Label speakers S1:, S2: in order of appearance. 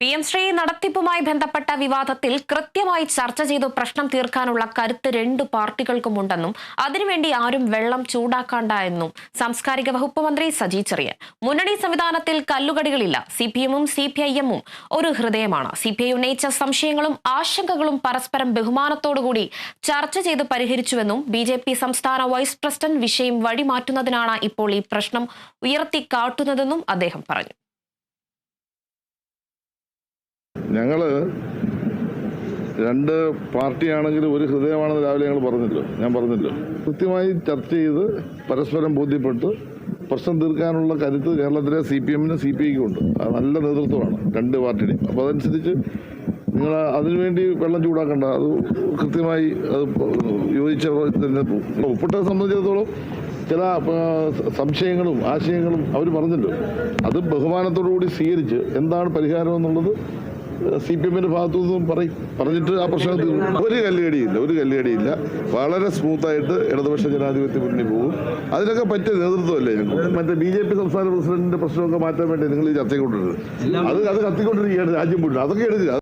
S1: P M Shri നടത്തിപ്പുമായി ബന്ധപ്പെട്ട വിവാദത്തിൽ കൃത്യമായി ചർച്ച ചെയ്ത് പ്രശ്നം തീർക്കാനുള്ള കരുത്ത് രണ്ടു പാർട്ടികൾക്കുമുണ്ടെന്നും അതിനുവേണ്ടി ആരും വെള്ളം ചൂടാക്കാണ്ട എന്നും സാംസ്കാരിക വകുപ്പ് മന്ത്രി സജി ചെറിയൻ. മുന്നണി സംവിധാനത്തിൽ കല്ലുകടികളില്ല. സി പി എമ്മും സി പി ഐ എമ്മും ഒരു ഹൃദയമാണ്. സി പി ഐ ഉന്നയിച്ച സംശയങ്ങളും ആശങ്കകളും പരസ്പരം ബഹുമാനത്തോടുകൂടി ചർച്ച ചെയ്ത് പരിഹരിച്ചുവെന്നും ബി ജെ പി സംസ്ഥാന വൈസ് പ്രസിഡന്റ് വിഷയം വഴിമാറ്റുന്നതിനാണ് ഇപ്പോൾ ഈ പ്രശ്നം ഉയർത്തിക്കാട്ടുന്നതെന്നും അദ്ദേഹം പറഞ്ഞു.
S2: ഞങ്ങൾ രണ്ട് പാർട്ടിയാണെങ്കിലും ഒരു ഹൃദയമാണെന്ന് രാവിലെ ഞങ്ങൾ പറഞ്ഞില്ല. ഞാൻ പറഞ്ഞില്ല. കൃത്യമായി ചർച്ച ചെയ്ത് പരസ്പരം ബോധ്യപ്പെട്ട് പ്രശ്നം തീർക്കാനുള്ള കരുത്ത് കേരളത്തിലെ സി പി എമ്മിനും സി പി ഐക്കും ഉണ്ട്. അത് നല്ല നേതൃത്വമാണ് രണ്ട് പാർട്ടിയുടെയും. അപ്പോൾ അതനുസരിച്ച് നിങ്ങൾ അതിനുവേണ്ടി വെള്ളം ചൂടാക്കണ്ട. അത് കൃത്യമായി അത് യോജിച്ച ഒപ്പിട്ടെ സംബന്ധിച്ചിടത്തോളം ചില സംശയങ്ങളും ആശയങ്ങളും അവർ പറഞ്ഞല്ലോ അത് ബഹുമാനത്തോടു കൂടി സ്വീകരിച്ച് എന്താണ് പരിഹാരം എന്നുള്ളത് സി പി എമ്മിന്റെ ഭാഗത്തു നിന്നും പറയും. പറഞ്ഞിട്ട് ആ പ്രശ്നം ഒരു കല്ലുകടിയില്ല ഒരു കല്ലുകടിയില്ല വളരെ സ്മൂത്തായിട്ട് ഇടതുപക്ഷ ജനാധിപത്യ മുന്നിൽ പോകും. അതിനൊക്കെ പറ്റിയ നേതൃത്വമല്ലേ ഞങ്ങൾ മറ്റേ ബി ജെ പി സംസ്ഥാന പ്രസിഡന്റിന്റെ പ്രശ്നമൊക്കെ മാറ്റാൻ വേണ്ടി നിങ്ങൾ ചർച്ചയ്ക്ക് കൊണ്ടുവരുന്നത്. അത് അത് കത്തിക്കൊണ്ടിരിക്കുകയാണ് രാജ്യം മുഴുവൻ. അതൊക്കെ എടുക്കുക.